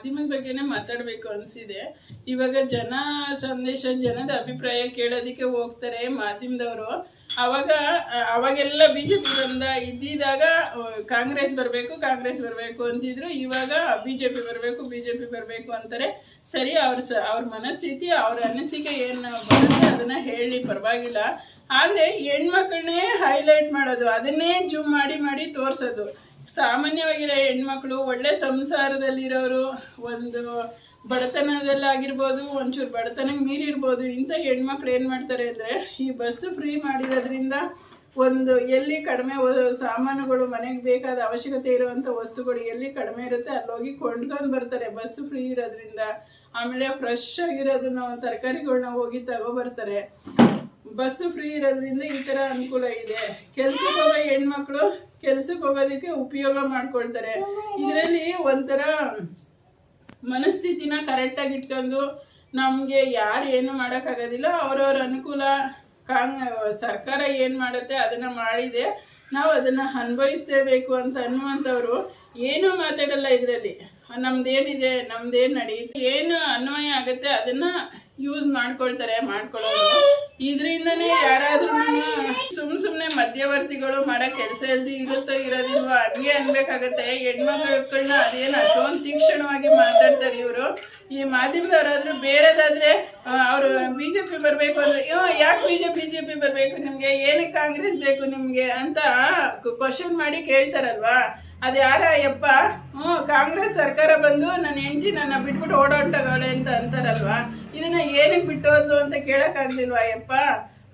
ಮಾಧ್ಯಮದ ಬಗ್ಗೆನೇ ಮಾತಾಡಬೇಕು ಅನಿಸಿದೆ. ಇವಾಗ ಜನ ಸಂದೇಶ, ಜನದ ಅಭಿಪ್ರಾಯ ಕೇಳೋದಕ್ಕೆ ಹೋಗ್ತಾರೆ ಮಾಧ್ಯಮದವರು. ಅವಾಗ, ಅವಾಗೆಲ್ಲ ಬಿ ಜೆ ಪಿ ಬಂದ ಇದ್ದಿದ್ದಾಗ ಕಾಂಗ್ರೆಸ್ ಬರಬೇಕು ಕಾಂಗ್ರೆಸ್ ಬರಬೇಕು ಅಂತಿದ್ರು. ಇವಾಗ ಬಿ ಜೆ ಪಿ ಬರಬೇಕು ಬಿ ಜೆ ಪಿ ಬರಬೇಕು ಅಂತಾರೆ. ಸರಿ, ಅವ್ರ ಸ, ಅವ್ರ ಮನಸ್ಥಿತಿ, ಅವ್ರ ಅನಿಸಿಕೆ ಏನು ಬರುತ್ತೆ ಅದನ್ನು ಹೇಳಿ, ಪರವಾಗಿಲ್ಲ. ಆದರೆ ಹೆಣ್ಮಕ್ಳನ್ನೇ ಹೈಲೈಟ್ ಮಾಡೋದು, ಅದನ್ನೇ ಜೂಮ್ ಮಾಡಿ ಮಾಡಿ ತೋರಿಸೋದು. ಸಾಮಾನ್ಯವಾಗಿರೋ ಹೆಣ್ಮಕ್ಳು ಒಳ್ಳೆ ಸಂಸಾರದಲ್ಲಿರೋರು ಒಂದು ಬಡತನದಲ್ಲಾಗಿರ್ಬೋದು ಒಂಚೂರು ಬಡತನಕ್ಕೆ ಮೀರಿರ್ಬೋದು, ಇಂಥ ಹೆಣ್ಮಕ್ಳು ಏನು ಮಾಡ್ತಾರೆ ಅಂದರೆ ಈ ಬಸ್ಸು ಫ್ರೀ ಮಾಡಿರೋದ್ರಿಂದ ಒಂದು ಎಲ್ಲಿ ಕಡಿಮೆ ಸಾಮಾನುಗಳು ಮನೆಗೆ ಬೇಕಾದ ಅವಶ್ಯಕತೆ ಇರುವಂಥ ವಸ್ತುಗಳು ಎಲ್ಲಿ ಕಡಿಮೆ ಇರುತ್ತೆ ಅಲ್ಲಿ ಹೋಗಿ ಕೊಂಡ್ಕೊಂಡು ಬರ್ತಾರೆ. ಬಸ್ ಫ್ರೀ ಇರೋದ್ರಿಂದ, ಆಮೇಲೆ ಫ್ರೆಶ್ ಆಗಿರೋದನ್ನ ತರಕಾರಿಗಳನ್ನ ಹೋಗಿ ತಗೊಬರ್ತಾರೆ. ಬಸ್ ಫ್ರೀ ಇರೋದ್ರಿಂದ ಈ ಥರ ಅನುಕೂಲ ಇದೆ. ಕೆಲ್ಸಕ್ಕೆ ಹೋಗೋ ಹೆಣ್ಮಕ್ಳು ಕೆಲ್ಸಕ್ಕೆ ಹೋಗೋದಕ್ಕೆ ಉಪಯೋಗ ಮಾಡ್ಕೊಳ್ತಾರೆ. ಇದರಲ್ಲಿ ಒಂಥರ ಮನಸ್ಥಿತಿನ ಕರೆಕ್ಟಾಗಿ ಇಟ್ಕೊಂಡು ನಮಗೆ ಯಾರು ಏನು ಮಾಡೋಕ್ಕಾಗೋದಿಲ್ಲ ಅವ್ರವ್ರ ಅನುಕೂಲ ಕಾಂಗ್ ಸರ್ಕಾರ ಏನು ಮಾಡುತ್ತೆ ಅದನ್ನು ಮಾಡಿದೆ. ನಾವು ಅದನ್ನು ಅನುಭವಿಸ್ತೇಬೇಕು ಅಂತ ಅನ್ನುವಂಥವ್ರು ಏನೂ ಮಾತಾಡಲ್ಲ ಇದರಲ್ಲಿ. ನಮ್ದೇನಿದೆ, ನಮ್ದೇನು ನಡೆಯುತ್ತೆ ಏನು ಅನ್ವಯ ಆಗುತ್ತೆ ಅದನ್ನು ಯೂಸ್ ಮಾಡ್ಕೊಳ್ತಾರೆ, ಮಾಡ್ಕೊಳ್ಳೋದು. ಇದರಿಂದನೇ ಯಾರಾದ್ರೂ ಸುಮ್ ಸುಮ್ಮನೆ ಮಧ್ಯವರ್ತಿಗಳು ಮಾಡೋ ಕೆಲಸ ಇಲ್ದಿ ಇರುತ್ತೋ ಇರೋದಿಲ್ವೋ ಹಂಗೆ ಅನ್ಬೇಕಾಗತ್ತೆ. ಹೆಣ್ಮಕ್ಳನ್ನ ಅದೇನು ಅಷ್ಟೊಂದು ತೀಕ್ಷ್ಣವಾಗಿ ಮಾತಾಡ್ತಾರೆ ಇವರು. ಈ ಮಾಧ್ಯಮದವರಾದ್ರೂ ಬೇರೆದಾದ್ರೆ ಅವರು ಬಿ ಜೆ ಪಿ ಬರಬೇಕು ಅಂದ್ರೆ ಅಯ್ಯೋ ಯಾಕೆ B J B J P ಬರಬೇಕು ನಿಮಗೆ? ಏನಕ್ಕೆ ಕಾಂಗ್ರೆಸ್ ಬೇಕು ನಿಮಗೆ? ಅಂತ ಕ್ವಶನ್ ಮಾಡಿ ಕೇಳ್ತಾರಲ್ವಾ? ಅದು ಯಾರ ಯಪ್ಪ ಹ್ಞೂ, ಕಾಂಗ್ರೆಸ್ ಸರ್ಕಾರ ಬಂದು ನನ್ನ ಹೆಂಡತಿ ನನ್ನ ಬಿಟ್ಬಿಟ್ಟು ಓಡಾಟಗಳೇ ಅಂತ ಅಂತಾರಲ್ವಾ? ಇದನ್ನ ಏನಕ್ಕೆ ಬಿಟ್ಟೋದ್ಲು ಅಂತ ಕೇಳೋಕ್ಕಾಗಲಿಲ್ವಾ ಯಪ್ಪ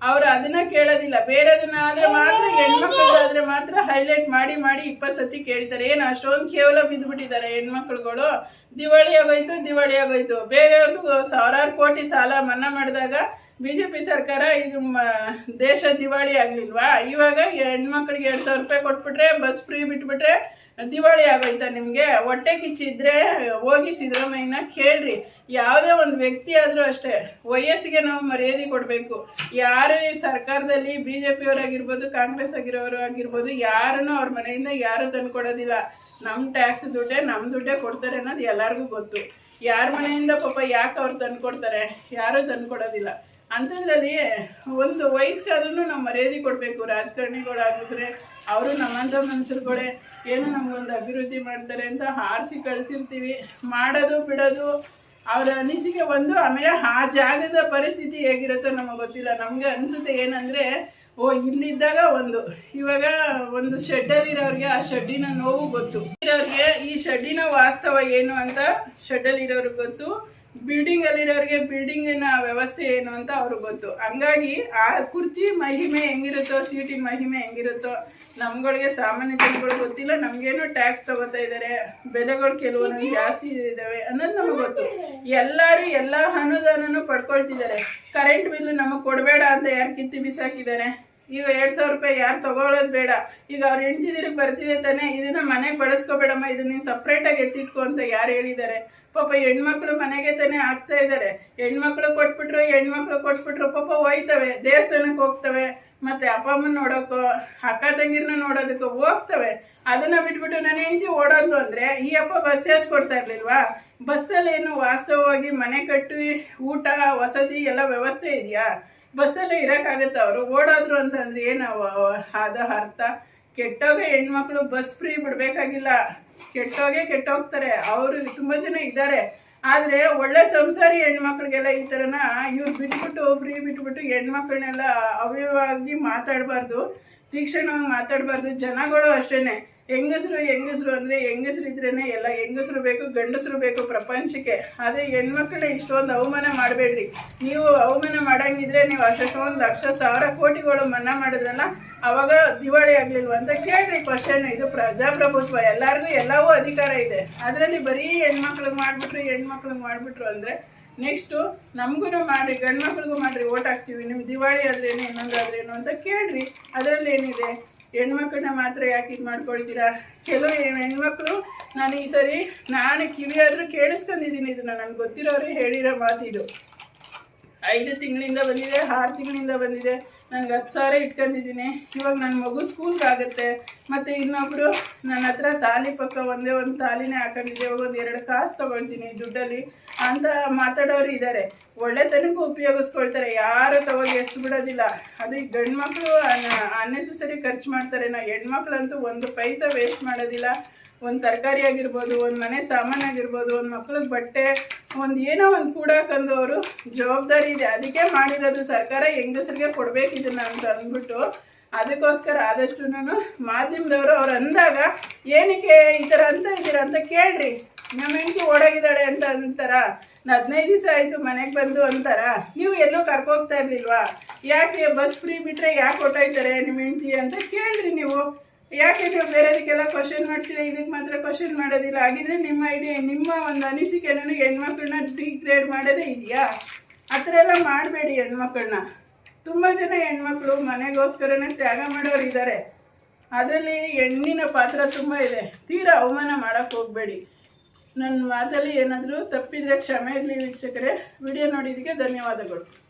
ಅವರು ಅದನ್ನ ಕೇಳೋದಿಲ್ಲ. ಬೇರೆದನ್ನ ಆದ್ರೆ ಮಾತ್ರ ಹೆಣ್ಮಕ್ಳಾದರೆ ಮಾತ್ರ ಹೈಲೈಟ್ ಮಾಡಿ ಮಾಡಿ ಇಪ್ಪತ್ತು ಸತಿ ಕೇಳ್ತಾರೆ. ಏನು ಅಷ್ಟೊಂದು ಕೇವಲ ಬಿದ್ದುಬಿಟ್ಟಿದ್ದಾರೆ ಹೆಣ್ಮಕ್ಳುಗಳು? ದಿವಾಳಿ ಆಗೋಯ್ತು ದಿವಾಳಿ ಆಗೋಯ್ತು. ಬೇರೆಯವ್ರದ್ದು ಸಾವಿರಾರು ಕೋಟಿ ಸಾಲ ಮನ್ನಾ ಮಾಡಿದಾಗ ಬಿ ಜೆ ಪಿ ಸರ್ಕಾರ ಇದು ದೇಶ ದಿವಾಳಿ ಆಗಲಿಲ್ವಾ? ಇವಾಗ ಹೆಣ್ಮಕ್ಳಿಗೆ ಎರಡು ಸಾವಿರ ರೂಪಾಯಿ ಕೊಟ್ಬಿಟ್ರೆ, ಬಸ್ ಫ್ರೀ ಬಿಟ್ಬಿಟ್ರೆ ದಿವಾಳಿ ಆಗೋಯ್ತಾ ನಿಮಗೆ? ಹೊಟ್ಟೆ ಕಿಚ್ಚಿದ್ರೆ ಹೋಗಿ ಸಿದ್ದರಾಮಯ್ಯನ ಕೇಳ್ರಿ. ಯಾವುದೇ ಒಂದು ವ್ಯಕ್ತಿ ಆದರೂ ಅಷ್ಟೇ, ವಯಸ್ಸಿಗೆ ನಾವು ಮರ್ಯಾದೆ ಕೊಡಬೇಕು. ಯಾರು ಈ ಸರ್ಕಾರದಲ್ಲಿ ಬಿ ಜೆ ಪಿಯವರಾಗಿರ್ಬೋದು ಕಾಂಗ್ರೆಸ್ ಆಗಿರೋರು ಆಗಿರ್ಬೋದು, ಯಾರನ್ನು ಅವ್ರ ಮನೆಯಿಂದ ಯಾರು ತಂದ್ಕೊಡೋದಿಲ್ಲ. ನಮ್ಮ ಟ್ಯಾಕ್ಸ್ ದುಡ್ಡೇ ನಮ್ಮ ದುಡ್ಡೇ ಕೊಡ್ತಾರೆ ಅನ್ನೋದು ಎಲ್ಲರಿಗೂ ಗೊತ್ತು. ಯಾರ ಮನೆಯಿಂದ ಪಾಪ ಯಾಕೆ ಅವ್ರು ತಂದು ಕೊಡ್ತಾರೆ ಯಾರೂ ತಂದ್ಕೊಡೋದಿಲ್ಲ. ಅಂಥದ್ರಲ್ಲಿ ಒಂದು ವಯಸ್ಸಾದ್ರೂ ನಾವು ಮರ್ಯಾದೆ ಕೊಡಬೇಕು. ರಾಜಕಾರಣಿಗಳಾಗಿದ್ರೆ ಅವರು ನಮ್ಮಂಥ ಮನುಷ್ಯರುಗಳೇ ಏನು ನಮಗೊಂದು ಅಭಿವೃದ್ಧಿ ಮಾಡ್ತಾರೆ ಅಂತ ಹಾರಿಸಿ ಕಳಿಸಿರ್ತೀವಿ. ಮಾಡೋದು, ಬಿಡೋದು, ಅವರ ಅನಿಸಿಕೆ ಒಂದು, ಆಮೇಲೆ ಆ ಜಾಗದ ಪರಿಸ್ಥಿತಿ ಹೇಗಿರುತ್ತೋ ನಮಗೆ ಗೊತ್ತಿಲ್ಲ. ನಮಗೆ ಅನಿಸುತ್ತೆ ಏನಂದರೆ, ಓ, ಇಲ್ಲಿದ್ದಾಗ ಒಂದು, ಇವಾಗ ಒಂದು ಶೆಡ್ಡಲ್ಲಿರೋರಿಗೆ ಆ ಶೆಡ್ಡಿನ ನೋವು ಗೊತ್ತು. ಇರೋರಿಗೆ ಈ ಶೆಡ್ಡಿನ ವಾಸ್ತವ ಏನು ಅಂತ ಶೆಡ್ಡಲ್ಲಿರೋರಿಗೆ ಗೊತ್ತು. ಬಿಲ್ಡಿಂಗ್ ಅಲ್ಲಿರೋರಿಗೆ ಬಿಲ್ಡಿಂಗಿನ ವ್ಯವಸ್ಥೆ ಏನು ಅಂತ ಅವ್ರಿಗೆ ಗೊತ್ತು. ಹಂಗಾಗಿ ಆ ಕುರ್ಚಿ ಮಹಿಮೆ ಹೆಂಗಿರುತ್ತೋ ಸೀಟಿನ ಮಹಿಮೆ ಹೆಂಗಿರುತ್ತೋ, ನಮ್ಗಳಿಗೆ ಸಾಮಾನ್ಯ ಜನಗಳು ಗೊತ್ತಿಲ್ಲ, ನಮ್ಗೇನು ಟ್ಯಾಕ್ಸ್ ತಗೋತಾ ಇದ್ದಾರೆ ಬೆಲೆಗಳು ಕೆಲವೊಂದು ಜಾಸ್ತಿ ಇದ್ದಾವೆ ಅನ್ನೋದು ನಮಗೆ ಗೊತ್ತು. ಎಲ್ಲರೂ ಎಲ್ಲ ಅನುದಾನನೂ ಪಡ್ಕೊಳ್ತಿದ್ದಾರೆ ಕರೆಂಟ್ ಬಿಲ್ ನಮಗೆ ಕೊಡಬೇಡ ಅಂತ ಯಾರು ಕಿತ್ತಿ ಬಿಸಾಕಿದ್ದಾರೆ? ಈಗ ಎರಡು ಸಾವಿರ ರೂಪಾಯಿ ಯಾರು ತೊಗೊಳ್ಳೋದು ಬೇಡ. ಈಗ ಅವ್ರ ದಿನಕ್ಕೆ ಬರ್ತಿದೆ ತಾನೇ, ಇದನ್ನು ಮನೆಗೆ ಬಳಸ್ಕೋಬೇಡಮ್ಮ, ಇದನ್ನ ನೀನು ಸಪ್ರೇಟಾಗಿ ಎತ್ತಿಟ್ಕೊ ಅಂತ ಯಾರು ಹೇಳಿದ್ದಾರೆ ಪಾಪ ಹೆಣ್ಮಕ್ಳು ಮನೆಗೆ ತಾನೇ ಆಗ್ತಾ ಇದ್ದಾರೆ ಹೆಣ್ಮಕ್ಳು ಕೊಟ್ಬಿಟ್ರು ಹೆಣ್ಮಕ್ಳು ಕೊಟ್ಬಿಟ್ರು, ಪಾಪ ಹೋಯ್ತವೆ ದೇವಸ್ಥಾನಕ್ಕೆ ಹೋಗ್ತವೆ, ಮತ್ತು ಅಪ್ಪ ಅಮ್ಮನ ನೋಡೋಕ್ಕೋ ಅಕ್ಕ ತಂಗಿರ್ನ ನೋಡೋದಕ್ಕೋ ಹೋಗ್ತವೆ. ಅದನ್ನು ಬಿಟ್ಬಿಟ್ಟು ನಾನು ಹೆಂಡತಿ ಓಡೋದು ಅಂದರೆ, ಈ ಅಪ್ಪ ಬಸ್ ಚಾರ್ಜ್ ಕೊಡ್ತಾ ಇರಲಿಲ್ವಾ? ಬಸ್ಸಲ್ಲಿ ಏನು ವಾಸ್ತವವಾಗಿ ಮನೆ ಕಟ್ಟಿ ಊಟ, ವಸತಿ ಎಲ್ಲ ವ್ಯವಸ್ಥೆ ಇದೆಯಾ? ಬಸ್ಸಲ್ಲೇ ಇರೋಕ್ಕಾಗತ್ತೆ ಅವರು? ಓಡಾದ್ರು ಅಂತಂದ್ರೆ ಏನು ಆದ ಅರ್ಥ. ಕೆಟ್ಟೋಗೆ ಹೆಣ್ಮಕ್ಳು ಬಸ್ ಫ್ರೀ ಬಿಡಬೇಕಾಗಿಲ್ಲ. ಕೆಟ್ಟೋಗೆ ಕೆಟ್ಟೋಗ್ತಾರೆ. ಅವರು ತುಂಬ ಜನ ಇದ್ದಾರೆ. ಆದರೆ ಒಳ್ಳೆ ಸಂಸಾರಿ ಹೆಣ್ಮಕ್ಳಿಗೆಲ್ಲ ಈ ಥರನ ಇವ್ರು ಬಿಟ್ಬಿಟ್ಟು ಫ್ರೀ ಬಿಟ್ಬಿಟ್ಟು ಹೆಣ್ಮಕ್ಳನ್ನೆಲ್ಲ ಅವ್ಯವಾಗಿ ಮಾತಾಡಬಾರ್ದು. ತೀಕ್ಷ್ಣವಾಗಿ ಮಾತಾಡಬಾರ್ದು. ಜನಗಳು ಅಷ್ಟೇ ಹೆಂಗಸರು ಹೆಂಗಸರು ಅಂದರೆ ಹೆಂಗಸರು ಇದ್ರೇ ಎಲ್ಲ ಹೆಂಗಸರು ಬೇಕು, ಗಂಡಸರು ಬೇಕು ಪ್ರಪಂಚಕ್ಕೆ. ಆದರೆ ಹೆಣ್ಮಕ್ಳನ್ನ ಇಷ್ಟೊಂದು ಅವಮಾನ ಮಾಡಬೇಡ್ರಿ. ನೀವು ಅವಮಾನ ಮಾಡಂಗಿದ್ರೆ ನೀವು ಅಷ್ಟೊಂದು ಲಕ್ಷ ಸಾವಿರ ಕೋಟಿಗಳು ಮನ್ನಾ ಮಾಡಿದ್ರಲ್ಲ, ಅವಾಗ ದಿವಾಳಿ ಆಗ್ಲಿಲ್ವ ಅಂತ ಕೇಳ್ರಿ ಕ್ವಶನ್ ಇದು ಪ್ರಜಾಪ್ರಭುತ್ವ, ಎಲ್ಲರಿಗೂ ಎಲ್ಲವೂ ಅಧಿಕಾರ ಇದೆ. ಅದರಲ್ಲಿ ಬರೀ ಹೆಣ್ಮಕ್ಳಿಗೆ ಮಾಡಿಬಿಟ್ರು ಹೆಣ್ಮಕ್ಳಿಗೆ ಮಾಡಿಬಿಟ್ರು ಅಂದರೆ ನೆಕ್ಸ್ಟು ನಮಗೂ ಮಾಡಿರಿ ಗಂಡು ಮಕ್ಳಿಗೂ ಮಾಡಿರಿ, ಓಟ್ ಹಾಕ್ತೀವಿ. ನಿಮ್ಮ ದಿವಾಳಿ ಆದ್ರೇನು, ಇನ್ನೊಂದಾದ್ರೇನು ಅಂತ ಕೇಳ್ರಿ. ಅದರಲ್ಲಿ ಏನಿದೆ ಹೆಣ್ಮಕ್ಳನ್ನ ಮಾತ್ರ ಯಾಕೆ ಇದು ಮಾಡ್ಕೊಳ್ತೀರಾ? ಕೆಲವು ಹೆಣ್ಮಕ್ಳು ನಾನು ಈ ಸರಿ ನಾನು ಕಿವಿಯಾದರೂ ಕೇಳಿಸ್ಕೊಂಡಿದ್ದೀನಿ. ಇದನ್ನು ನನಗೆ ಗೊತ್ತಿರೋರೇ ಹೇಳಿರೋ ಮಾತಿದು. ಐದು ತಿಂಗಳಿಂದ ಬಂದಿದೆ, ಆರು ತಿಂಗಳಿಂದ ಬಂದಿದೆ. ನನಗೆ ಹತ್ತು ಸಾವಿರ ಇಟ್ಕೊಂಡಿದ್ದೀನಿ. ಇವಾಗ ನನ್ನ ಮಗು ಸ್ಕೂಲ್ಗೆ ಆಗುತ್ತೆ. ಮತ್ತು ಇನ್ನೊಬ್ಬರು ನನ್ನ ಹತ್ರ ತಾಲಿ ಪಕ್ಕ ಒಂದೇ ಒಂದು ತಾಲಿನೇ ಹಾಕೊಂಡಿದ್ದೆ. ಇವಾಗ ಒಂದು ಎರಡು ಕಾಸು ತೊಗೊಳ್ತೀನಿ ದುಡ್ಡಲ್ಲಿ ಅಂತ ಮಾತಾಡೋರು ಇದ್ದಾರೆ ಒಳ್ಳೆತನಕ್ಕೂ ಉಪಯೋಗಿಸ್ಕೊಳ್ತಾರೆ. ಯಾರು ತವಾಗ ಎಷ್ಟು ಬಿಡೋದಿಲ್ಲ. ಅದು ಗಂಡು ಮಕ್ಕಳು ಅನ್ನೆಸೆಸರಿ ಖರ್ಚು ಮಾಡ್ತಾರೆ. ನಾವು ಹೆಣ್ಮಕ್ಳಂತೂ ಒಂದು ಪೈಸ ವೇಸ್ಟ್ ಮಾಡೋದಿಲ್ಲ. ಒಂದು ತರಕಾರಿ ಆಗಿರ್ಬೋದು, ಒಂದು ಮನೆ ಸಾಮಾನು ಆಗಿರ್ಬೋದು, ಒಂದು ಮಕ್ಳಿಗೆ ಬಟ್ಟೆ, ಒಂದು ಏನೋ ಒಂದು ಕೂಡಕ್ಕಂದು ಅವರು ಜವಾಬ್ದಾರಿ ಇದೆ. ಅದಕ್ಕೆ ಮಾಡಿರೋದು ಸರ್ಕಾರ ಹೆಂಗಸರಿಗೆ ಕೊಡಬೇಕು ಇದನ್ನು ಅಂತ ಅಂದ್ಬಿಟ್ಟು ಅದಕ್ಕೋಸ್ಕರ ಆದಷ್ಟು ನಾನು ಮಾಧ್ಯಮದವರು ಅವ್ರು ಅಂದಾಗ, ಏನಕ್ಕೆ ಈ ಥರ ಅಂತ ಇದ್ದೀರ ಅಂತ ಕೇಳ್ರಿ. ನಮ್ಮ ಹೆಂಡತಿ ಓಡೋಗಿದ್ದಾಳೆ ಅಂತ ಅಂತಾರ. ಹದಿನೈದು ದಿವಸ ಆಯಿತು ಮನೆಗೆ ಬಂದು ಅಂತಾರ. ನೀವು ಎಲ್ಲೂ ಕರ್ಕೋಗ್ತಾ ಇರಲಿಲ್ವಾ? ಯಾಕೆ ಬಸ್ ಫ್ರೀ ಬಿಟ್ಟರೆ ಯಾಕೆ ಹೊಟ್ಟೋಯ್ತಾರೆ ನಿಮ್ಮ ಹೆಂಡತಿ? ಅಂತ ಕೇಳ್ರಿ ನೀವು. ಯಾಕೆ ನೀವು ಬೇರೆದಕ್ಕೆಲ್ಲ ಕ್ವಶನ್ ಮಾಡ್ತೀರಾ? ಇದಕ್ಕೆ ಮಾತ್ರ ಕ್ವಶನ್ ಮಾಡೋದಿಲ್ಲ. ಹಾಗಿದ್ರೆ ನಿಮ್ಮ ಐಡಿಯಾ ನಿಮ್ಮ ಒಂದು ಅನಿಸಿಕೆನೂ ಹೆಣ್ಮಕ್ಳನ್ನ ಡಿಗ್ರೇಡ್ ಮಾಡೋದೇ ಇದೆಯಾ? ಆ ಥರ ಎಲ್ಲ ಮಾಡಬೇಡಿ ಹೆಣ್ಮಕ್ಳನ್ನ. ತುಂಬ ಜನ ಹೆಣ್ಮಕ್ಳು ಮನೆಗೋಸ್ಕರನೇ ತ್ಯಾಗ ಮಾಡೋರು ಇದ್ದಾರೆ ಅದರಲ್ಲಿ ಹೆಣ್ಣಿನ ಪಾತ್ರ ತುಂಬ ಇದೆ. ತೀರಾ ಅವಮಾನ ಮಾಡೋಕ್ಕೆ ಹೋಗಬೇಡಿ. ನನ್ನ ಮಾತಲ್ಲಿ ಏನಾದರೂ ತಪ್ಪಿದರೆ ಕ್ಷಮೆ ಇರಲಿ ವೀಕ್ಷಕರೇ. ವಿಡಿಯೋ ನೋಡಿದ್ದಕ್ಕೆ ಧನ್ಯವಾದಗಳು.